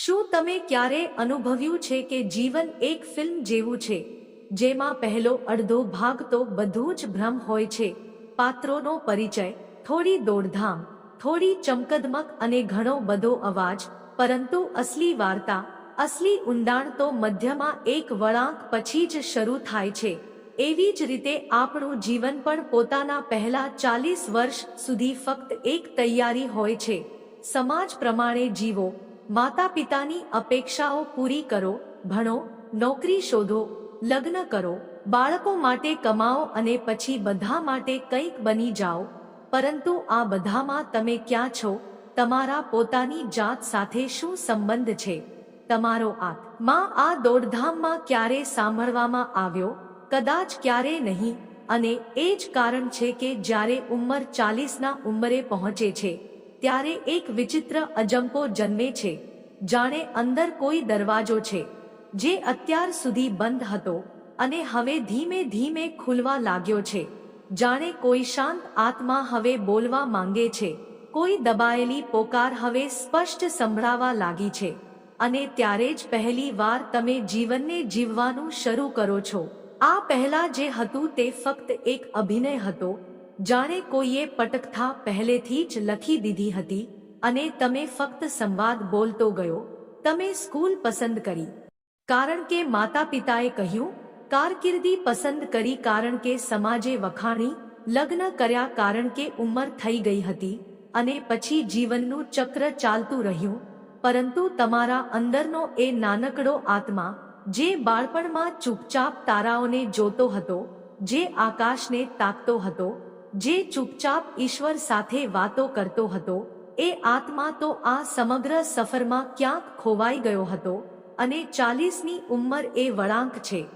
શું તમે ક્યારે અનુભવ્યું છે કે જીવન એક ફિલ્મ જેવું છે, જેમાં પહેલો અડધો ભાગ તો બધું જ ભ્રમ હોય છે, પાત્રોનો પરિચય, થોડી દોડધામ, થોડી ચમકદમક અને ઘણો બધો અવાજ, પરંતુ અસલી વાર્તા, અસલી ઊંડાણ તો મધ્યમાં એક વળાંક પછી જ શરૂ થાય છે. એવી જ રીતે આપણું જીવન પણ પોતાના પહેલા ચાલીસ વર્ષ સુધી ફક્ત એક તૈયારી હોય છે. સમાજ પ્રમાણે જીવો માતા પિતાની અપેક્ષાઓ પૂરી કરો, ભણો, નોકરી શોધો, લગ્ન કરો, બાળકો માટે કમાઓ અને પછી બધા માટે કંઈક બની જાઓ, પરંતુ આ બધામાં તમે ક્યાં છો, તમારા પોતાની જાત સાથે શું સંબંધ છે, તમારો આત્મા આ દોડધામમાં ક્યારે સાંભળવામાં આવ્યો, કદાચ ક્યારે નહીં, અને એ જ કારણ છે કે જ્યારે ઉંમર ચાલીસના ઉંમરે પહોંચે છે ત્યારે એક વિચિત્ર અજંપો જન્મે છે, જાણે અંદર કોઈ દરવાજો છે, જે અત્યાર સુધી બંધ હતો અને હવે ધીમે ધીમે ખુલવા લાગ્યો છે. જાણે કોઈ શાંત આત્મા હવે બોલવા માંગે છે, કોઈ દબાયેલી પોકાર હવે સ્પષ્ટ સંભળાવા લાગી છે, અને ત્યારે જ પહેલી વાર તમે જીવનને જીવવાનું શરૂ કરો છો. આ પહેલા જે હતું તે ફક્ત એક અભિનય હતો જાણે કોઈએ પટકથા પહેલેથી જ લખી દીધી હતી અને તમે ફક્ત સંવાદ બોલતો ગયો, તમે સ્કૂલ પસંદ કરી. કારણ કે માતા પિતાએ કહ્યું, કારકિર્દી પસંદ કરી કારણ કે સમાજે વખાણી, લગ્ન કર્યા કારણ કે ઉંમર થઈ ગઈ હતી અને પછી જીવનનું ચક્ર ચાલતું રહ્યું, પરંતુ તમારા અંદરનો એ નાનકડો આત્મા, જે બાળપણમાં ચૂપચાપ તારાઓને જોતો હતો, જે આકાશને તાકતો હતો જે ચૂપચાપ ઈશ્વર સાથે વાતો કરતો હતો, એ આત્મા તો આ સમગ્ર સફરમાં ક્યાંક ખોવાઈ ગયો હતો અને ચાલીસની ઉંમર એ વળાંક છે.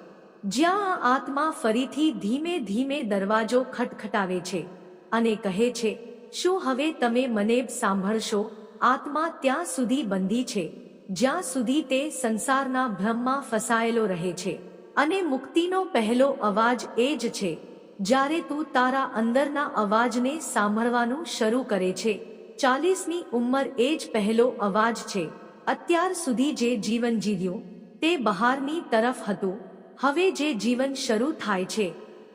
જ્યાં આ આત્મા ફરીથી ધીમે ધીમે દરવાજો ખટખટાવે છે અને કહે છે, શું હવે તમે મને સાંભળશો? આત્મા ત્યાં સુધી બંધી છે, જ્યાં સુધી તે સંસારના ભ્રમમાં ફસાયેલો રહે છે. અને મુક્તિનો પહેલો અવાજ એ જ છે. જ્યારે તું તારા અંદરના અવાજને સાંભળવાનું શરૂ કરે છે ચાલીસની ઉંમર એ જ પહેલો અવાજ છે. અત્યાર સુધી જે જીવન જીવ્યું, તે બહારની તરફ હતું. હવે જે જીવન શરૂ થાય છે,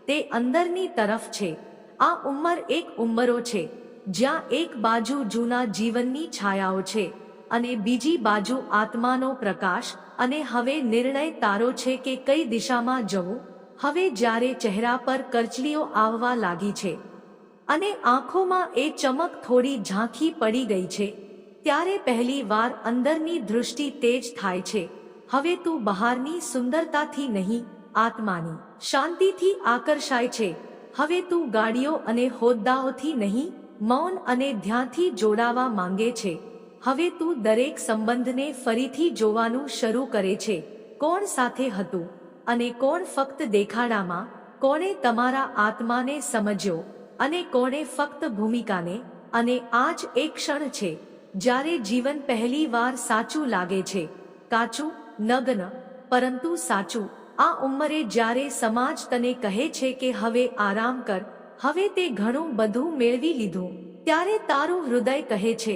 તે અંદરની તરફ છે. આ ઉંમર એક ઉંમરો છે, જ્યાં એક બાજુ જૂના જીવનની છાયાઓ છે અને બીજી બાજુ આત્માનો પ્રકાશ અને હવે નિર્ણય તારો છે કે કઈ દિશામાં જવું? હવે જ્યારે ચહેરા પર કરચલીઓ આવવા લાગી છે અને આંખોમાં એ ચમક થોડી ઝાંખી પડી ગઈ છે, ત્યારે પહેલી વાર અંદરની દૃષ્ટિ તેજ થાય છે. હવે તું બહારની સુંદરતાથી નહીં, આત્માની શાંતિથી આકર્ષાય છે. હવે તું ગાડીઓ અને હોદ્દાઓથી નહીં, મૌન અને ધ્યાનથી જોડાવા માંગે છે. હવે તું દરેક સંબંધને ફરીથી જોવાનું શરૂ કરે છે. કોણ સાથે હતું? અને કોણ ફક્ત દેખાડામાં, કોણે તમારા આત્માને સમજ્યો અને કોણે ફક્ત ભૂમિકાને, અને આ જ એક ક્ષણ છે, જ્યારે જીવન પહેલી વાર સાચું લાગે છે. કાચું, નગ્ન, પરંતુ સાચું, આ ઉંમરે જ્યારે સમાજ તને કહે છે કે હવે આરામ કર, હવે તે ઘણું બધું મેળવી લીધું, ત્યારે તારું હૃદય કહે છે,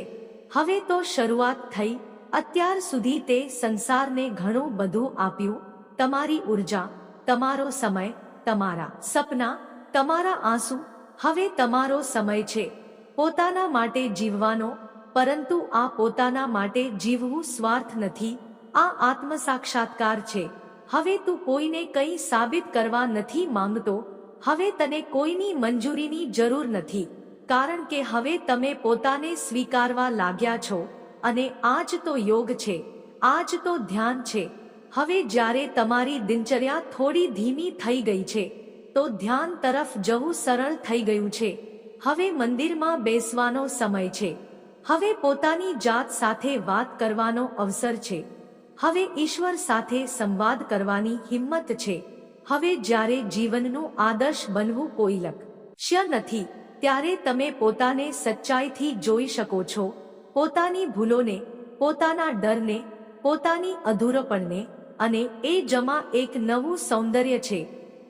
હવે તો શરૂઆત થઈ, અત્યાર સુધી તે સંસારને ઘણું બધું આપ્યું તમારી ઊર્જા, તમારો સમય, તમારા સપના, તમારા આંસુ, હવે તમારો સમય છે. પોતાના માટે જીવવાનો, પરંતુ આ પોતાના માટે જીવવું સ્વાર્થ નથી. આ આત્મસાક્ષાત્કાર છે. હવે તું કોઈને કંઈ સાબિત કરવા નથી માંગતો, હવે તને કોઈની મંજૂરીની જરૂર નથી. કારણ કે હવે તમે પોતાને સ્વીકારવા લાગ્યા છો, અને આજ તો યોગ છે, આજ તો ધ્યાન છે. હવે જ્યારે તમારી દિનચર્યા થોડી ધીમી થઈ ગઈ છે, તો ધ્યાન તરફ જવું સરળ થઈ ગયું છે. હવે મંદિરમાં બેસવાનો સમય છે. હવે પોતાની જાત સાથે વાત કરવાનો અવસર છે. હવે ઈશ્વર સાથે સંવાદ કરવાની હિંમત છે. હવે જ્યારે જીવનનું આદર્શ બનવું કોઈ લક્ષ્ય નથી, ત્યારે તમે પોતાને સચ્ચાઈથી જોઈ શકો છો. પોતાની ભૂલોને, પોતાના ડરને, પોતાની અધૂરપણને અને એ જમા એક નવું સૌંદર્ય છે,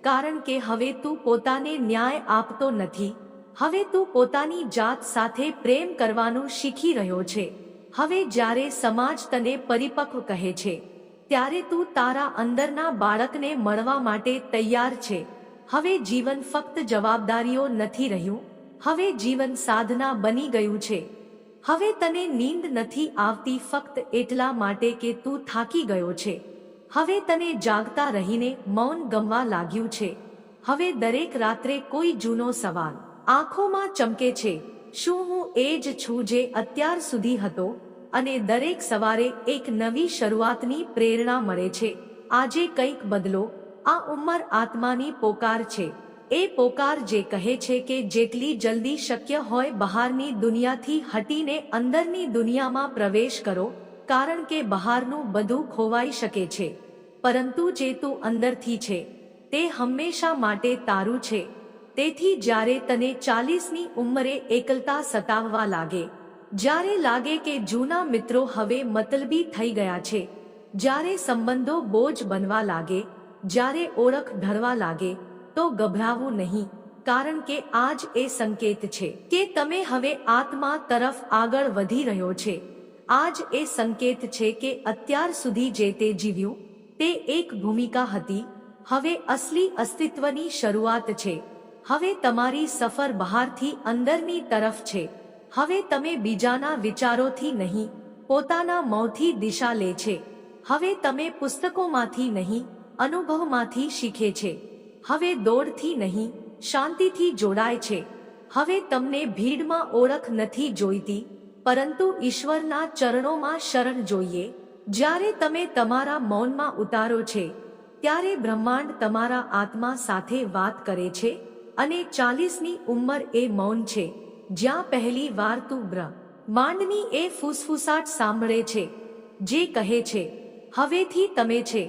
કારણ કે હવે તું પોતાને ન્યાય આપતો નથી. હવે તું પોતાની જાત સાથે પ્રેમ કરવાનું શીખી રહ્યો છે. હવે જ્યારે સમાજ તને પરિપક્વ કહે છે, ત્યારે તું તારા અંદરના બાળકને મળવા માટે તૈયાર છે. હવે જીવન ફક્ત જવાબદારીઓ નથી રહ્યું, હવે જીવન સાધના બની ગયું છે. હવે તને નીંદ નથી આવતી ફક્ત એટલા માટે કે તું થાકી ગયો છે. હવે તને જાગતા રહીને મૌન ગમવા લાગ્યું છે. હવે દરેક રાત્રે કોઈ જૂનો સવાલ આંખોમાં ચમકે છે, શું હું એ જ છું જે અત્યાર સુધી હતો? અને દરેક સવારે એક નવી શરૂઆતની પ્રેરણા મળે છે. આજે કંઈક બદલો, આ ઉંમર આત્માની પોકાર છે. એ પોકાર જે કહે છે કે જેટલી જલ્દી શક્ય હોય બહારની દુનિયાથી હટીને અંદરની દુનિયામાં પ્રવેશ કરો કારણ કે બહારનું બધું ખોવાઈ શકે છે. પરંતુ જે તું અંદરથી છે, તે હંમેશા માટે તારું છે. તેથી જ્યારે તને ચાલીસની ઉંમરે એકલતા સતાવવા લાગે, જ્યારે લાગે કે જૂના મિત્રો હવે મતલબી થઈ ગયા છે, જ્યારે સંબંધો બોજ બનવા લાગે, જ્યારે ઓળખ ઢળવા લાગે, તો ગભરાવું નહીં, કારણ કે આજ એ સંકેત છે કે તમે હવે આત્મા તરફ આગળ વધી રહ્યો છે. આજ એ સંકેત છે કે અત્યાર સુધી જે તે જીવ્યું, તે એક ભૂમિકા હતી, હવે અસલી અસ્તિત્વની શરૂઆત છે. હવે તમારી સફર બહારથી અંદરની તરફ છે. હવે તમે બીજાના વિચારોથી નહીં, પોતાના મોંથી દિશા લે છે. હવે તમે પુસ્તકોમાંથી નહીં, અનુભવમાંથી શીખે છે. હવે દોડથી નહીં, શાંતિથી જોડાય છે. હવે તમને ભીડમાં ઓળખ નથી જોઈતી પરંતુ ઈશ્વરના ચરણોમાં શરણ જોઈએ. જ્યારે તમે તમારા મૌનમાં ઉતારો છે, ત્યારે બ્રહ્માંડ તમારા આત્મા સાથે વાત કરે છે અને ચાલીસની ઉંમર એ મૌન છે. જ્યાં પહેલી વાર તું બ્રહ્માંડની એ ફૂસફૂસાટ સાંભળે છે, જે કહે છે, હવેથી તમે છે,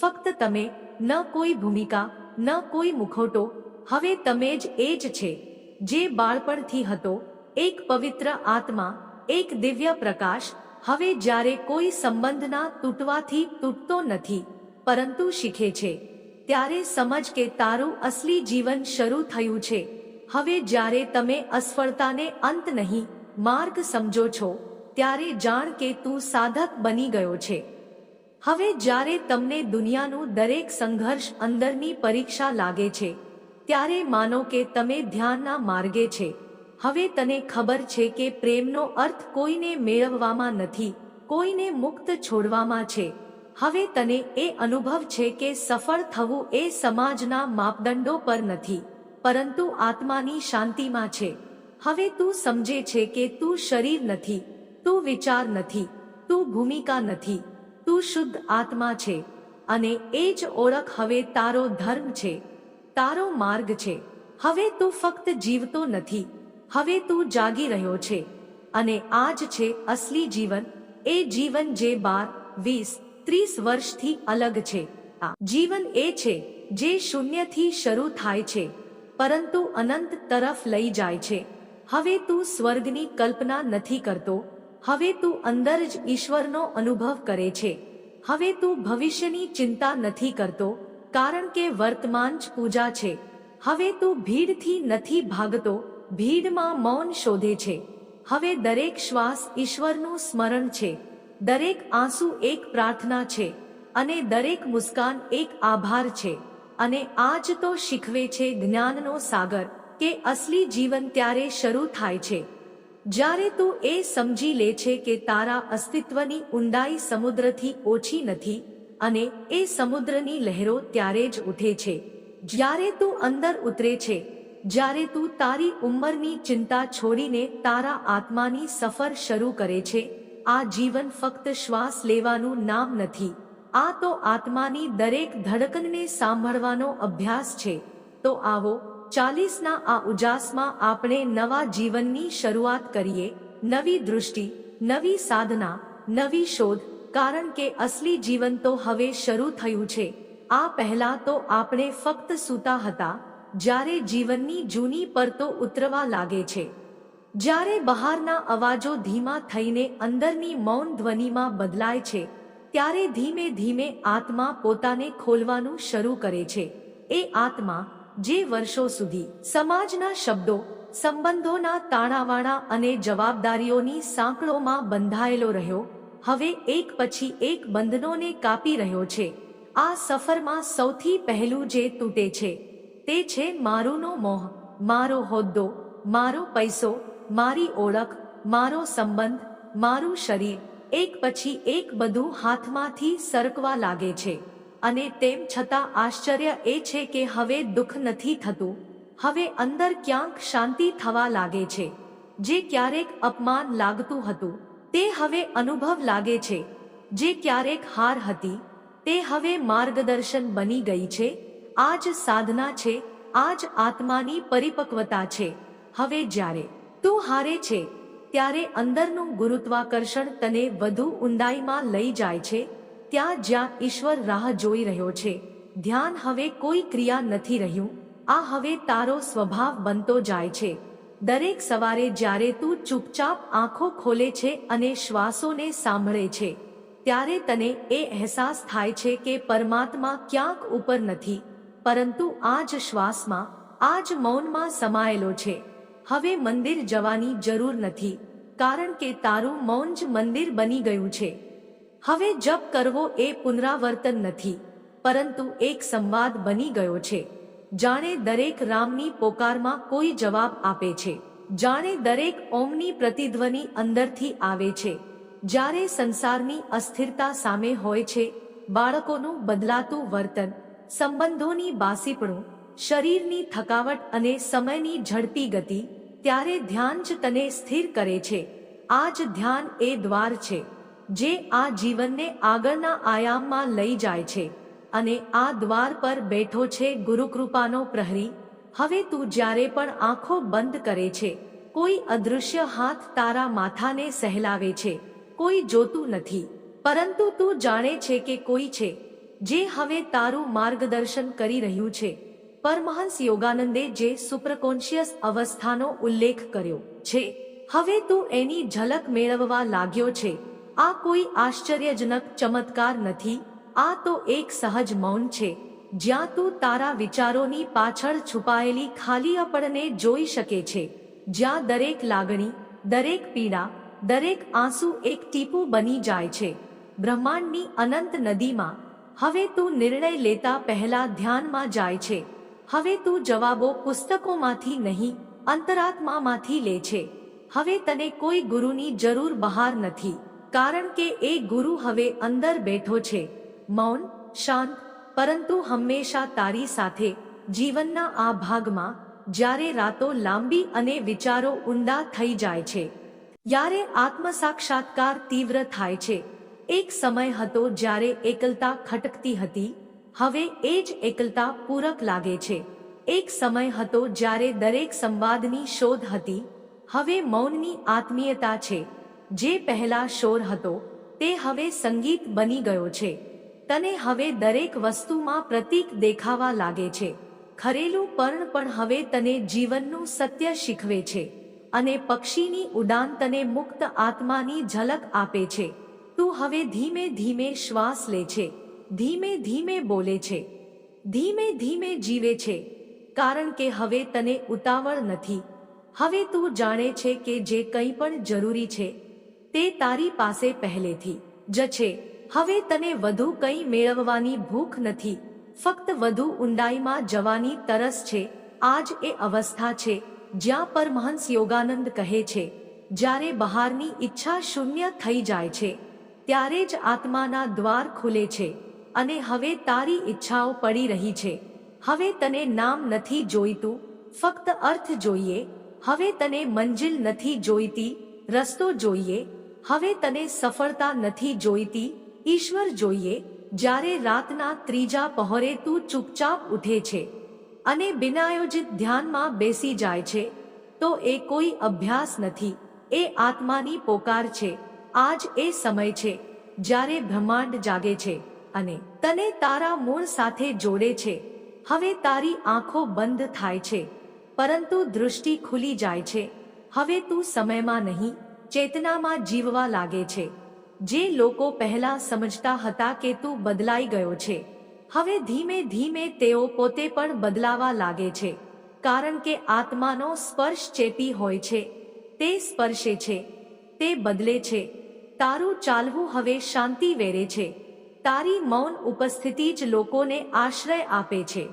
ફક્ત તમે, ન કોઈ ભૂમિકા, ન કોઈ મુખોટો, હવે તમે જ એ જ છે, જે બાળપણથી હતો, એક પવિત્ર આત્મા એક દિવ્ય પ્રકાશ હવે જ્યારે કોઈ સંબંધના તૂટવાથી તૂટતો નથી, પરંતુ શીખે છે. ત્યારે સમજ કે તારું અસલી જીવન શરૂ થયું છે. હવે જ્યારે તમે અસફળતાને અંત નહીં, માર્ગ સમજો છો, ત્યારે જાણ કે તું સાધક બની ગયો છે. હવે જ્યારે તમને દુનિયાનું દરેક સંઘર્ષ અંદરની પરીક્ષા લાગે છે, ત્યારે માનો કે તમે ધ્યાનના માર્ગે છે. હવે તને ખબર છે કે પ્રેમનો અર્થ કોઈને મેળવવામાં નથી, કોઈને મુક્ત છોડવામાં છે. હવે તને એ અનુભવ છે કે સફળ થવું એ સમાજના માપદંડો પર નથી, પરંતુ આત્માની શાંતિમાં છે. હવે તું સમજે છે કે તું શરીર નથી, તું વિચાર નથી, તું ભૂમિકા નથી, તું શુદ્ધ આત્મા છે. અને એ જ ઓળખ હવે તારો ધર્મ છે, તારો માર્ગ છે. હવે તું ફક્ત જીવતો નથી હવે તું જાગી રહ્યો છે અને આ જ છે અસલી જીવન. એ જીવન જે બાર, વીસ, ત્રીસ વર્ષથી અલગ છે. આ જીવન એ છે જે શૂન્યથી શરૂ થાય છે, પરંતુ અનંત તરફ લઈ જાય છે. હવે તું સ્વર્ગની કલ્પના નથી કરતો, હવે તું અંદર જ ઈશ્વરનો અનુભવ કરે છે. હવે તું ભવિષ્યની ચિંતા નથી કરતો, કારણ કે વર્તમાન જ પૂજા છે. હવે તું ભીડથી નથી ભાગતો ભીડમાં મૌન શોધે છે. હવે દરેક શ્વાસ ઈશ્વરનું સ્મરણ છે. દરેક આંસુ એક પ્રાર્થના છે. અને દરેક મુસ્કાન એક આભાર છે. અને આજ તો શીખવે છે જ્ઞાનનો સાગર કે અસલી જીવન ત્યારે શરૂ થાય છે. જ્યારે તું એ સમજી લે છે કે તારા અસ્તિત્વની ઊંડાઈ સમુદ્રથી ઓછી નથી અને એ સમુદ્રની લહેરો ત્યારે જ ઉઠે છે. જ્યારે તું અંદર ઉતરે છે જ્યારે તું તારી ઉંમરની ચિંતા છોડીને તારા આત્માની સફર શરૂ કરે છે, આ જીવન ફક્ત શ્વાસ લેવાનું નામ નથી. આ તો આત્માની દરેક ધડકનને સાંભળવાનો અભ્યાસ છે. તો આવો, ચાલીસના આ ઉજાસમાં આપણે નવા જીવનની શરૂઆત કરીએ. નવી દૃષ્ટિ, નવી સાધના, નવી શોધ, કારણ કે અસલી જીવન તો હવે શરૂ થયું છે. આ પહેલા તો આપણે ફક્ત સૂતા હતા જ્યારે જીવનની જૂની પરતો ઉતરવા લાગે છે. જ્યારે બહારના અવાજો ધીમા થઈને અંદરની મૌન ધ્વનિમાં બદલાય છે, ત્યારે ધીમે ધીમે આત્મા પોતાને ખોલવાનું શરૂ કરે છે. એ આત્મા, જે વર્ષો સુધી સમાજના શબ્દો, સંબંધોના તાણાવાણા અને જવાબદારીઓની સાંકળોમાં બંધાયેલો રહ્યો, હવે એક પછી એક બંધનોને કાપી રહ્યો છે. આ સફરમાં સૌથી પહેલું જે તૂટે છે તે છે મારુંનો મોહ, મારો હોદ્દો, મારો પૈસો, મારી ઓળખ, મારો સંબંધ, મારું શરીર, એક પછી એક બધું હાથમાંથી સરકવા લાગે છે. અને તેમ છતાં આશ્ચર્ય એ છે કે હવે દુઃખ નથી થતું, હવે અંદર ક્યાંક શાંતિ થવા લાગે છે. જે ક્યારેક અપમાન લાગતું હતું, તે હવે અનુભવ લાગે છે. જે ક્યારેક હાર હતી, તે હવે માર્ગદર્શન બની ગઈ છે. આ જ સાધના છે આ જ આત્માની પરિપક્વતા છે. હવે જ્યારે તું હારે છે, ત્યારે અંદરનું ગુરુત્વાકર્ષણ તને વધુ ઊંડાઈમાં લઈ જાય છે, ત્યાં જ્યાં ઈશ્વર રાહ જોઈ રહ્યો છે. ધ્યાન હવે કોઈ ક્રિયા નથી રહ્યું, આ હવે તારો સ્વભાવ બનતો જાય છે. દરેક સવારે જ્યારે તું ચૂપચાપ આંખો ખોલે છે અને શ્વાસોને સાંભળે છે, ત્યારે તને એ અહેસાસ થાય છે કે પરમાત્મા ક્યાંક ઉપર નથી. પરંતુ આ જ શ્વાસમાં આ જ મૌનમાં સમાયેલો છે. હવે મંદિર જવાની જરૂર નથી, કારણ કે તારું મૌન જ મંદિર બની ગયું છે. હવે જપ કરવો એ પુનરાવર્તન નથી, પરંતુ એક સંવાદ બની ગયો છે. જાણે દરેક રામની પોકારમાં કોઈ જવાબ આપે છે. જાણે દરેક ઓમની પ્રતિધ્વનિ અંદરથી આવે છે. જ્યારે સંસારની અસ્થિરતા સામે હોય છે, બાળકોનું બદલાતું વર્તન સંબંધોની બાસીપણું, શરીરની થકાવટ અને સમયની ઝડપી ગતિ, ત્યારે ધ્યાન જ તને સ્થિર કરે છે. આ જ ધ્યાન એ દ્વાર છે, જે આ જીવનને આગળના આયામમાં લઈ જાય છે અને આ દ્વાર પર બેઠો છે ગુરુકૃપાનો પ્રહરી. હવે તું જ્યારે પણ આંખો બંધ કરે છે, કોઈ અદૃશ્ય હાથ તારા માથાને સહેલાવે છે, કોઈ જોતું નથી. પરંતુ તું જાણે છે કે કોઈ છે જે હવે તારું માર્ગદર્શન કરી રહ્યું છે. પરમહંસ યોગાનંદે જે સુપ્રકોન્શિયસ અવસ્થાનો ઉલ્લેખ કર્યો છે. હવે તું એની ઝલક મેળવવા લાગ્યો છે. આ કોઈ આશ્ચર્યજનક ચમત્કાર નથી. આ તો એક સહજ મૌન છે. જ્યાં તું તારા વિચારોની પાછળ છુપાયેલી ખાલી અપડને જોઈ શકે છે. જ્યાં દરેક લાગણી, દરેક પીડા, દરેક આંસુ એક ટીપું બની જાય છે. બ્રહ્માંડની અનંત નદીમાં હવે તું નિર્ણય લેતા પહેલા ધ્યાનમાં જાય છે. હવે તું જવાબો પુસ્તકોમાંથી નહીં, અંતરાત્મામાંથી લે છે. હવે તને કોઈ ગુરુની જરૂર બહાર નથી, કારણ કે એ ગુરુ હવે અંદર બેઠો છે. મૌન, શાંત, પરંતુ હંમેશા તારી સાથે, જીવનના આ ભાગમાં, જ્યારે રાતો લાંબી અને વિચારો ઊંડા થઈ જાય છે. ત્યારે આત્મસાક્ષાત્કાર તીવ્ર થાય છે. એક સમય હતો જ્યારે એકલતા ખટકતી હતી. હવે એ જ એકલતા પૂરક લાગે છે. એક સમય હતો જ્યારે દરેક સંવાદની શોધ હતી. હવે મૌનની આત્મીયતા છે. જે પહેલા શોર હતો, તે હવે સંગીત બની ગયો છે. તને હવે દરેક વસ્તુમાં પ્રતીક દેખાવા લાગે છે. ખરેલું પર્ણ પણ હવે તને જીવનનું સત્ય શીખવે છે. અને પક્ષીની ઉડાન તને મુક્ત આત્માની ઝલક આપે છે. તું હવે ધીમે ધીમે શ્વાસ લે છે, ધીમે ધીમે બોલે છે, ધીમે ધીમે જીવે છે, કારણ કે હવે તને ઉતાવળ નથી. હવે તું જાણે છે કે જે કંઈ પણ જરૂરી છે, તે તારી પાસે પહેલેથી જ છે. હવે તને વધુ કંઈ મેળવવાની ભૂખ નથી, ફક્ત વધુ ઊંડાઈમાં જવાની તરસ છે. આજ એ અવસ્થા છે જ્યાં પરમહંસ યોગાનંદ કહે છે, જ્યારે બહારની ઈચ્છા શૂન્ય થઈ જાય છે. ત્યારે જ આત્માના દ્વાર ખુલે છે અને હવે તારી ઈચ્છાઓ પડી રહી છે. હવે તને નામ નથી જોઈતું, ફક્ત અર્થ જોઈએ, હવે તને મંજિલ નથી જોઈતી, રસ્તો જોઈએ, હવે તને સફળતા નથી જોઈતી, ઈશ્વર જોઈએ, જ્યારે રાતના ત્રીજા પહોરે તું ચૂપચાપ ઉઠે છે અને બિનાયોજિત ધ્યાનમાં બેસી જાય છે, તો એ કોઈ અભ્યાસ નથી, એ આત્માની પોકાર છે. આજ એ સમય છે જ્યારે બ્રહ્માંડ જાગે છે અને તને તારા મૂળ સાથે જોડે છે. હવે તારી આંખો બંધ થાય છે, પરંતુ દૃષ્ટિ ખુલી જાય છે. હવે તું સમયમાં નહીં, ચેતનામાં જીવવા લાગે છે. જે લોકો પહેલા સમજતા હતા કે તું બદલાઈ ગયો છે, હવે ધીમે ધીમે તેઓ પોતે પણ બદલાવા લાગે છે, કારણ કે આત્માનો સ્પર્શ ચેપી હોય છે, તે સ્પર્શે છે. તે બદલે છે. તારું ચાલવું હવે શાંતિ વેરે છે. તારી મૌન ઉપસ્થિતિ જ લોકોને આશ્રય આપે છે.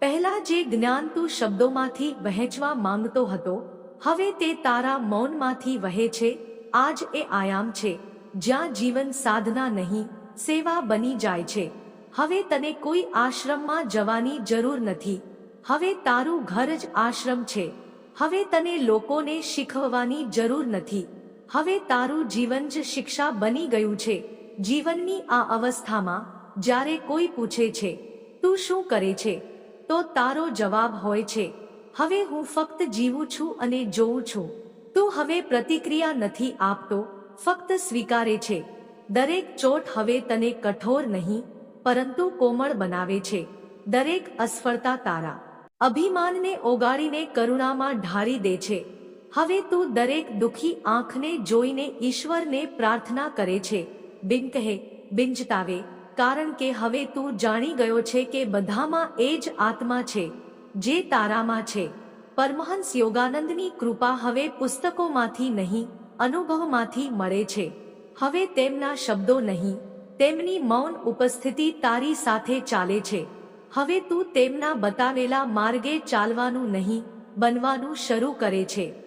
પહેલા જે જ્ઞાન તું શબ્દોમાંથી વહેંચવા માંગતો હતો, હવે તે તારા મૌનમાંથી વહે છે. આજ એ આયામ છે. જ્યાં જીવન સાધના નહીં, સેવા બની જાય છે. હવે તને કોઈ આશ્રમમાં જવાની જરૂર નથી. હવે તારું ઘર જ આશ્રમ છે. હવે તને લોકોને શીખવવાની જરૂર નથી. હવે તારું જીવન જ શિક્ષા બની ગયું છે. જીવનની આ અવસ્થામાં, જ્યારે કોઈ પૂછે છે, તું શું કરે છે? તો તારો જવાબ હોય છે, હવે હું ફક્ત જીવું છું અને જોઉં છું. તું હવે પ્રતિક્રિયા નથી આપતો, ફક્ત સ્વીકારે છે. દરેક ચોટ હવે તને કઠોર નહીં, પરંતુ કોમળ બનાવે છે. દરેક અસફળતા તારા. અભિમાનને ઓગાળીને કરુણામાં ઢારી દે છે. હવે તું દરેક દુખી આંખને જોઈને ઈશ્વરને પ્રાર્થના કરે છે. બિન કહે બિંજતાવે કારણ કે હવે તું જાણી ગયો છે કે બધામાં એ જ આત્મા છે, જે તારામાં છે. પરમહંસ યોગાનંદની કૃપા હવે પુસ્તકોમાંથી નહીં, અનુભવમાંથી મળે છે. હવે તેમના શબ્દો નહીં, તેમની મૌન ઉપસ્થિતિ તારી સાથે ચાલે છે. હવે તું તેમના બતાવેલા માર્ગે ચાલવાનું નહીં, બનવાનું શરૂ કરે છે.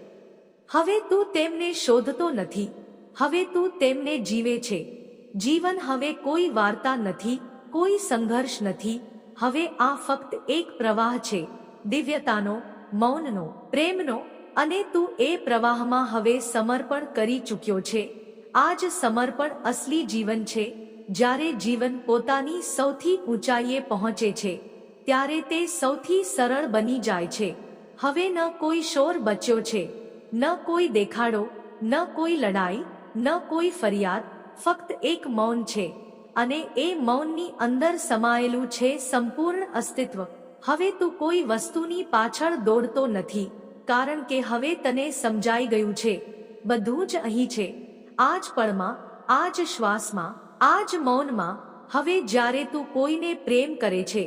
હવે તું તેમને શોધતો નથી. હવે તું તેમને જીવે છે. જીવન હવે કોઈ વાર્તા નથી, કોઈ સંઘર્ષ નથી. હવે આ ફક્ત એક પ્રવાહ છે, દિવ્યતાનો, મૌનનો, પ્રેમનો, અને તું એ પ્રવાહમાં હવે સમર્પણ કરી ચૂક્યો છે. આ જ સમર્પણ અસલી જીવન છે, જ્યારે જીવન પોતાની સૌથી ઊંચાઈએ પહોંચે છે, ત્યારે તે સૌથી સરળ બની જાય છે. હવે ન કોઈ શોર બચ્યો છે. ન કોઈ દેખાડો, ન કોઈ લડાઈ, ન કોઈ ફરિયાદ, ફક્ત એક મૌન છે. અને એ મૌનની અંદર સમાયેલું છે સંપૂર્ણ અસ્તિત્વ. હવે તું કોઈ વસ્તુની પાછળ દોડતો નથી, કારણ કે હવે તને સમજાઈ ગયું છે. બધું જ અહીં છે. આ જ પળમાં આ જ શ્વાસમાં આ જ મૌનમાં, હવે જ્યારે તું કોઈને પ્રેમ કરે છે,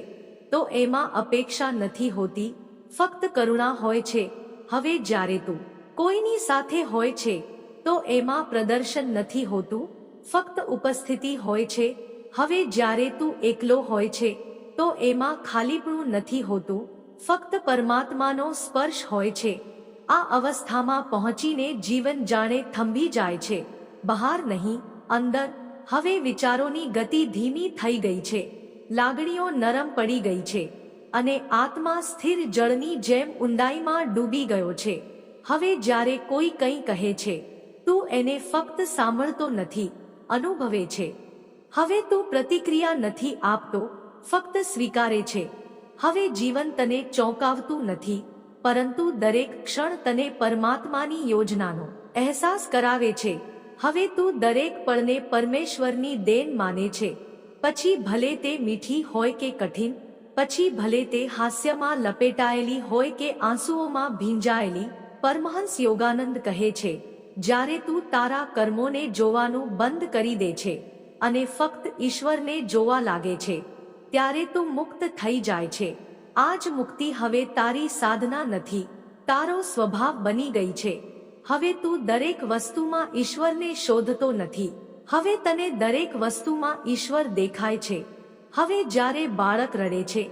તો એમાં અપેક્ષા નથી હોતી, ફક્ત કરુણા હોય છે. હવે જ્યારે તું કોઈની સાથે હોય છે, તો એમાં પ્રદર્શન નથી હોતું, ફક્ત ઉપસ્થિતિ હોય છે, હવે જ્યારે તું એકલો હોય છે, તો એમાં ખાલીપણું નથી હોતું, ફક્ત પરમાત્માનો સ્પર્શ હોય છે, આ અવસ્થામાં પહોંચીને જીવન જાણે થંભી જાય છે, બહાર નહીં, અંદર, હવે વિચારોની ગતિ ધીમી થઈ ગઈ છે, લાગણીઓ નરમ પડી ગઈ છે, અને આત્મા સ્થિર જળની જેમ ઊંડાઈમાં ડૂબી ગયો છે. હવે જ્યારે કોઈ કંઈ કહે છે, તું એને ફક્ત સાંભળતો નથી, અનુભવે છે. હવે તું પ્રતિક્રિયા નથી આપતો, ફક્ત સ્વીકારે છે. હવે જીવન તને ચોંકાવતું નથી, પરંતુ દરેક ક્ષણ તને પરમાત્માની યોજનાનો અહેસાસ કરાવે છે. હવે તું દરેક પળને પરમેશ્વરની દેન માને છે. પછી ભલે તે મીઠી હોય કે કઠિન, પછી ભલે તે હાસ્યમાં લપેટાયેલી હોય કે આંસુઓમાં ભીંજાયેલી પરમહંસ યોગાનંદ કહે છે, જ્યારે તું તારા કર્મોને જોવાનું બંધ કરી દે છે અને ફક્ત ઈશ્વરને જોવા લાગે છે, ત્યારે તું મુક્ત થઈ જાય છે. આ જ મુક્તિ હવે તારી સાધના નથી, તારો સ્વભાવ બની ગઈ છે. હવે તું દરેક વસ્તુમાં ઈશ્વરને શોધતો નથી. હવે તને દરેક વસ્તુમાં ઈશ્વર દેખાય છે. હવે જ્યારે બાળક રડે છે,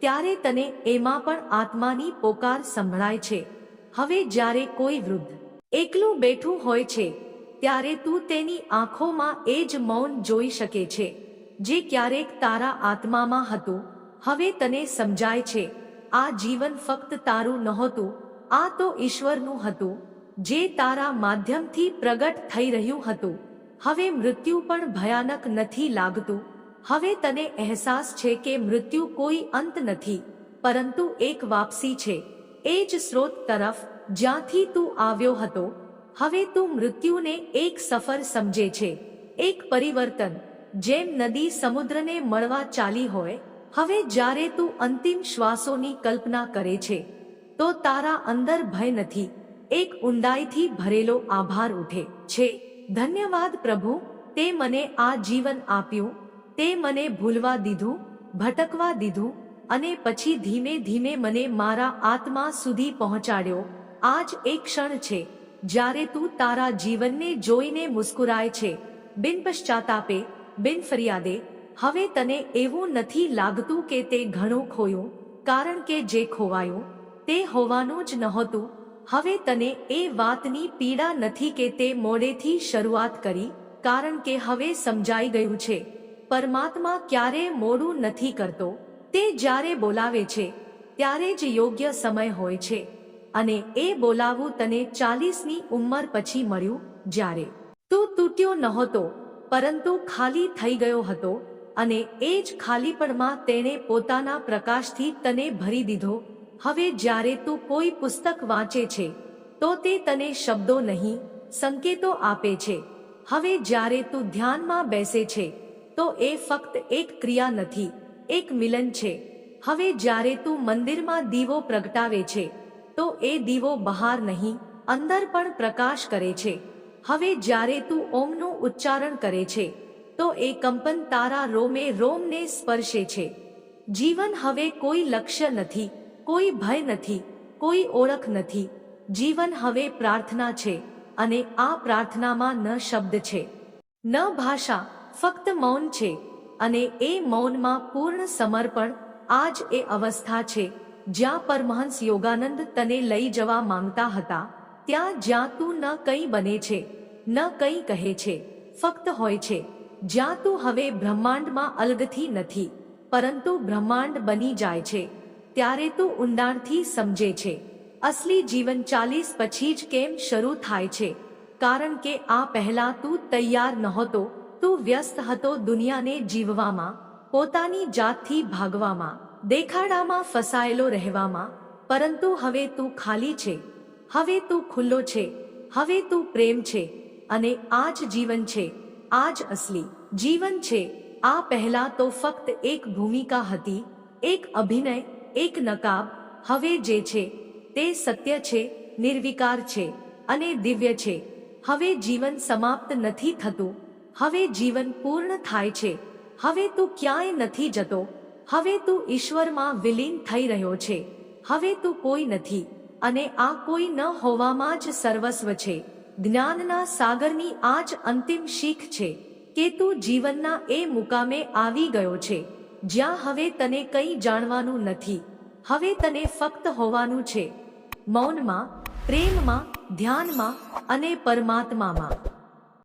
ત્યારે તને એમાં પણ આત્માની પોકાર સંભળાય છે. હવે જ્યારે કોઈ વૃદ્ધ એકલું બેઠું હોય છે, ત્યારે તું તેની આંખોમાં એ જ મૌન જોઈ શકે છે, જે ક્યારેક તારા આત્મામાં હતું. હવે તને સમજાય છે, આ જીવન ફક્ત તારું નહોતું, આ તો ઈશ્વરનું હતું, જે તારા માધ્યમથી પ્રગટ થઈ રહ્યું હતું. હવે મૃત્યુ પણ ભયાનક નથી લાગતું. હવે તને અહેસાસ છે કે મૃત્યુ કોઈ અંત નથી, પરંતુ એક વાપસી છે. એ જ સ્રોત તરફ જ્યાંથી તું આવ્યો હતો, હવે તું મૃત્યુને એક સફર સમજે છે. એક પરિવર્તન, જેમ નદી સમુદ્રને મળવા ચાલી હોય, હવે જ્યારે તું અંતિમ શ્વાસોની કલ્પના કરે છે, તો તારા અંદર ભય નથી. એક ઊંડાઈથી ભરેલો આભાર ઉઠે છે. ધન્યવાદ પ્રભુ, તે મને આ જીવન આપ્યું, તે મને ભૂલવા દીધું, ભટકવા દીધું અને પછી ધીમે ધીમે મને મારા આત્મા સુધી પહોંચાડ્યો. આ જ એક ક્ષણ છે, જ્યારે તું તારા જીવનને જોઈને મુસ્કુરાય છે. બિન પશ્ચાતાપે બિન ફરિયાદે હવે તને એવું નથી લાગતું કે તે ઘણું ખોયું, કારણ કે જે ખોવાયું, તે હોવાનું જ નહોતું. હવે તને એ વાતની પીડા નથી કે તે મોડેથી શરૂઆત કરી, કારણ કે હવે સમજાઈ ગયું છે. પરમાત્મા ક્યારે મોડું નથી કરતો. તે જ્યારે બોલાવે છે, ત્યારે જ યોગ્ય સમય હોય છે. અને એ બોલાવું તને ચાલીસની ઉંમર પછી મળ્યું જ્યારે. તું તૂટ્યો નહોતો, પરંતુ ખાલી થઈ ગયો હતો અને એ જ ખાલીપણમાં તેણે પોતાના પ્રકાશથી તને ભરી દીધો. હવે જ્યારે તું કોઈ પુસ્તક વાંચે છે, તો તે તને શબ્દો નહીં, સંકેતો આપે છે. હવે જ્યારે તું ધ્યાનમાં બેસે છે, તો એ ફક્ત એક ક્રિયા નથી એક મિલન છે. હવે જ્યારે તું મંદિરમાં દીવો પ્રગટાવે છે, તો એ દીવો બહાર નહીં, અંદર પણ પ્રકાશ કરે છે. હવે જ્યારે તું ઓમનું ઉચ્ચારણ કરે છે, તો એ કંપન તારા રોમે રોમને સ્પર્શે છે. જીવન હવે કોઈ લક્ષ્ય નથી, કોઈ ભય નથી, કોઈ ઓળખ નથી. જીવન હવે પ્રાર્થના છે અને આ પ્રાર્થનામાં ન શબ્દ છે. ન ભાષા, ફક્ત મૌન છે. અને એ મૌનમાં પૂર્ણ સમર્પણ આ જ એ અવસ્થા છે, જ્યાં પરમહંસ યોગાનંદ તને લઈ જવા માંગતા હતા, ત્યાં જ્યાં તું ન કંઈ બને છે, ન કંઈ કહે છે, ફક્ત હોય છે, જ્યાં તું હવે બ્રહ્માંડમાં અલગથી નથી, પરંતુ બ્રહ્માંડ બની જાય છે, ત્યારે તું ઊંડાણથી સમજે છે, અસલી જીવન ચાલીસ પછી જ કેમ શરૂ થાય છે, કારણ કે આ પહેલા તું તૈયાર નહોતો તું વ્યસ્ત હતો દુનિયાને જીવવામાં, પોતાની જાતથી ભાગવામાં, દેખાડામાં ફસાયેલો રહેવામાં, પરંતુ હવે તું ખાલી છે, હવે તું ખુલ્લો છે, હવે તું પ્રેમ છે, અને આ જ જીવન છે આ જ અસલી જીવન છે. આ પહેલા તો ફક્ત એક ભૂમિકા હતી, એક અભિનય, એક નકાબ, હવે જે છે, તે સત્ય છે, નિર્વિકાર છે, અને દિવ્ય છે. હવે જીવન સમાપ્ત નથી થતું હવે જીવન પૂર્ણ થાય છે. હવે તું ક્યાંય નથી જતો. હવે તું ઈશ્વરમાં વિલીન થઈ રહ્યો છે. હવે તું કોઈ નથી. અને આ કોઈ ન હોવામાં જ સર્વસ્વ છે. જ્ઞાનના સાગરની આ જ અંતિમ શીખ છે કે તું જીવનના એ મુકામે આવી ગયો છે. જ્યાં હવે તને કંઈ જાણવાનું નથી. હવે તને ફક્ત હોવાનું છે. મૌનમાં, પ્રેમમાં, ધ્યાનમાં અને પરમાત્મામાં.